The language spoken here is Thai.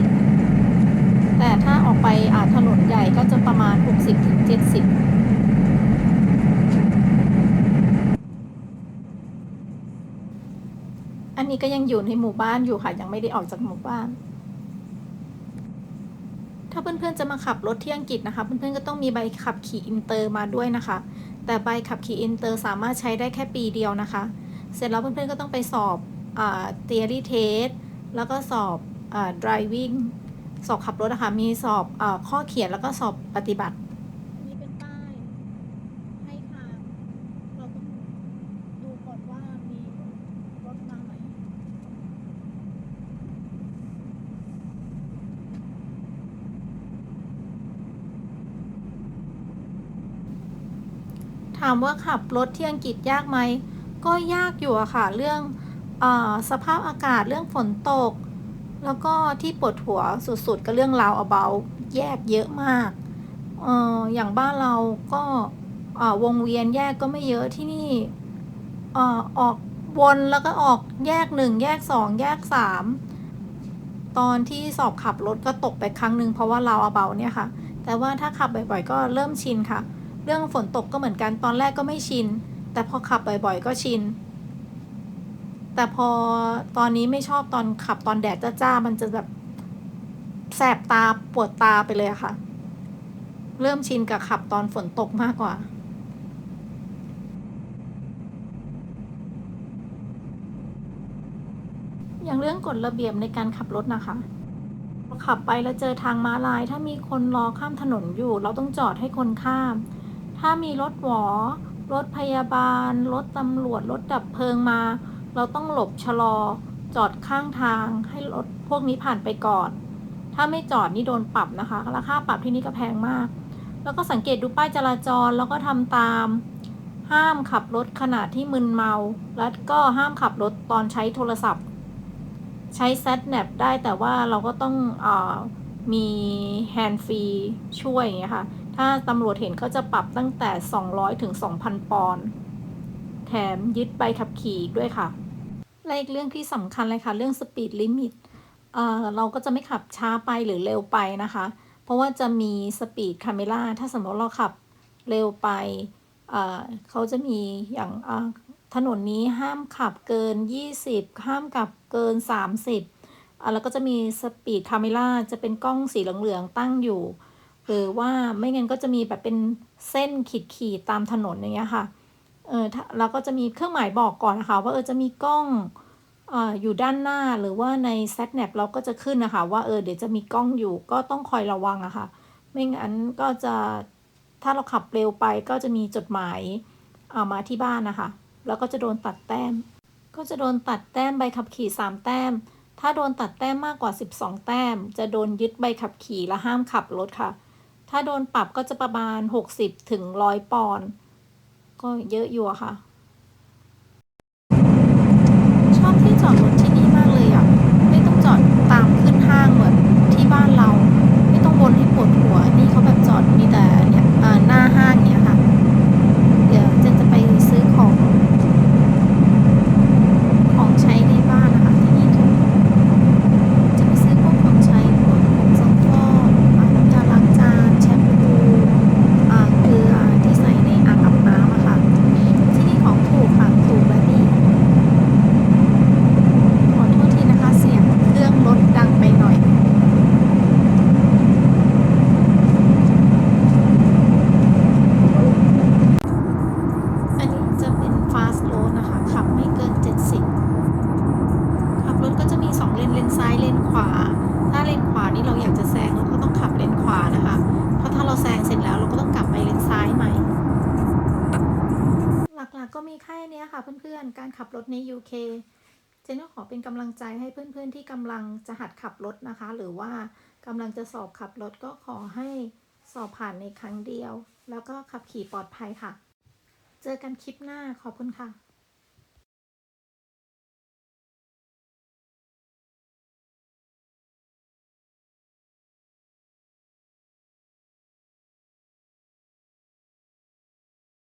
สิแต่ถ้าออกไปอาถนนใหญ่ก็จะประมาณ 60ถึง70ันนี้ก็ยังอยู่ในหมู่บ้านอยู่ค่ะยังไม่ได้ออกจากหมู่บ้าน ถ้าเพื่อนๆจะมาขับรถที่อังกฤษนะคะ เพื่อนๆก็ต้องมีใบขับขี่อินเตอร์มาด้วยนะคะ แต่ใบขับขี่อินเตอร์สามารถใช้ได้แค่ปีเดียวนะคะ เสร็จแล้วเพื่อนๆก็ต้องไปสอบเทอรี่เทสแล้วก็สอบ driving สอบขับรถนะคะมีสอบอาข้อเขียนแล้วก็สอบปฏิบัตินี่เป็นป้ายให้ทางเราต้องดูก่อนว่ามีรถมาไหมถามว่าขับรถที่อังกฤษยากไหม ก็ยากอยู่อะค่ะ เรื่องอาสภาพอากาศเรื่องฝนตก แล้วก็ที่ปวดหัวสุดๆ ก็เรื่องราว about แยกเยอะมากเอออย่างบ้านเราก็วงเวียนแยกก็ไม่เยอะที่นี่เอ่อออกวนแล้วก็ออกแยกหนึ่งแยกสองแยกสามตอนที่สอบขับรถก็ตกไปครั้งหนึ่งเพราะว่าเราเอาเบาเนี่ยค่ะ แต่ว่าถ้าขับบ่อยๆ ก็เริ่มชินค่ะ เรื่องฝนตกก็เหมือนกันตอนแรกก็ไม่ชิน แต่พอขับบ่อยๆ ก็ชิน แต่พอตอนนี้ไม่ชอบตอนขับตอนแดดจ้าๆมันจะแบบแสบตาปวดตาไปเลยค่ะ เริ่มชินกับขับตอนฝนตกมากกว่าอย่างเรื่องกฎระเบียบในการขับรถนะคะ ขับไปแล้วเจอทางม้าลาย ถ้ามีคนรอข้ามถนนอยู่ เราต้องจอดให้คนข้าม ถ้ามีรถหวอ รถพยาบาล รถตำรวจ รถดับเพลิงมา เราต้องหลบชะลอ จอดข้างทางให้รถพวกนี้ผ่านไปก่อน ถ้าไม่จอดนี่โดนปรับนะคะราคาปรับที่นี่ก็แพงมาก แล้วก็สังเกตดูป้ายจราจรแล้วก็ทำตาม ห้ามขับรถขณะที่มึนเมา แล้วก็ห้ามขับรถตอนใช้โทรศัพท์ ใช้ s a t n a p ได้แต่ว่าเราก็ต้องอมีแฮนด์ฟรีช่วยอย่างเงี้ยค่ะ ถ้าตำรวจเห็นเขาจะปรับตั้งแต่ 200 ถึง 2,000 ปอนด์ แถมยึดใบขับขี่ด้วยค่ะ และอีกเรื่องที่สำคัญเลยค่ะ เรื่องสปีดลิมิตเราก็จะไม่ขับช้าไปหรือเร็วไปนะคะ เพราะว่าจะมีสปีดคาเมล่าถ้าสมมติเราขับเร็วไปเอ่อเขาจะมีอย่างอ่าถนนนี้ห้ามขับเกิน 20 ห้ามขับเกิน 30อะแล้วก็จะมีสปีดคาเมล่าจะเป็นกล้องสีเหลืองๆตั้งอยู่ หรือว่าไม่งั้นก็จะมีแบบเป็นเส้นขีดๆตามถนนอย่างเงี้ยค่ะ เออเราก็จะมีเครื่องหมายบอกก่อนนะคะ ว่าเออจะมีกล้องเอ่ออยู่ด้านหน้าหรือว่าใน s a t n a p เราก็จะขึ้นนะคะ ว่าเออเดี๋ยวจะมีกล้องอยู่ก็ต้องคอยระวังอะค่ะ ไม่งั้นก็จะถ้าเราขับเร็วไปก็จะมีจดหมายเอามาที่บ้านนะคะ แล้วก็จะโดนตัดแต้ม ก็จะโดนตัดแต้มใบขับขี่ 3 แต้ม ถ้าโดนตัดแต้มมากกว่า 12 แต้ม จะโดนยึดใบขับขี่และห้ามขับรถค่ะ ถ้าโดนปรับก็จะประมาณ 60ถึง100 ปอนด์ ก็เยอะอยู่อะค่ะ ชอบที่จอดรถที่นี่มากเลยอะไม่ต้องจอดตามขึ้นห้างเหมือนที่บ้านเรา ไม่ต้องวนให้ปวดหัวนี่เขาแบบจอดมีแต่เนี่ยอ่าหน้าห้างเนี้ยค่ะ เดี๋ยวเจนจะไปซื้อของ ของใช้ในบ้านนะคะ ที่นี่ถูกจะไปซื้อพวกของใช้พวกผงซักฟอกอ่าน้ำยาล้างจานแชมพูอ่าเกลือที่ใส่ในอ่างอาบน้ำอะค่ะ ที่นี่ของถูกค่ะถูกและดี ขอโทษทีนะคะ เสียงเครื่องรถดังไปหน่อย อันนี้จะเป็น fast road นะคะ ขับไม่เกิน 70 ขับรถก็จะมี 2 เลน เลนซ้าย เลน ขวา ถ้าเลนขวานี่เราอยากจะแซงเราก็ต้องขับเลนขวานะคะ เพราะถ้าเราแซงเสร็จแล้วเราก็ต้องกลับไปเลนซ้ายใหม่ หลักๆก็มีแค่เนี้ยค่ะเพื่อนๆ การขับรถใน UK เจนก็ขอเป็นกำลังใจให้เพื่อนๆที่กำลังจะหัดขับรถนะคะ หรือว่ากำลังจะสอบขับรถก็ขอให้สอบผ่านในครั้งเดียว แล้วก็ขับขี่ปลอดภัยค่ะ เจอกันคลิปหน้าขอบคุณค่ะ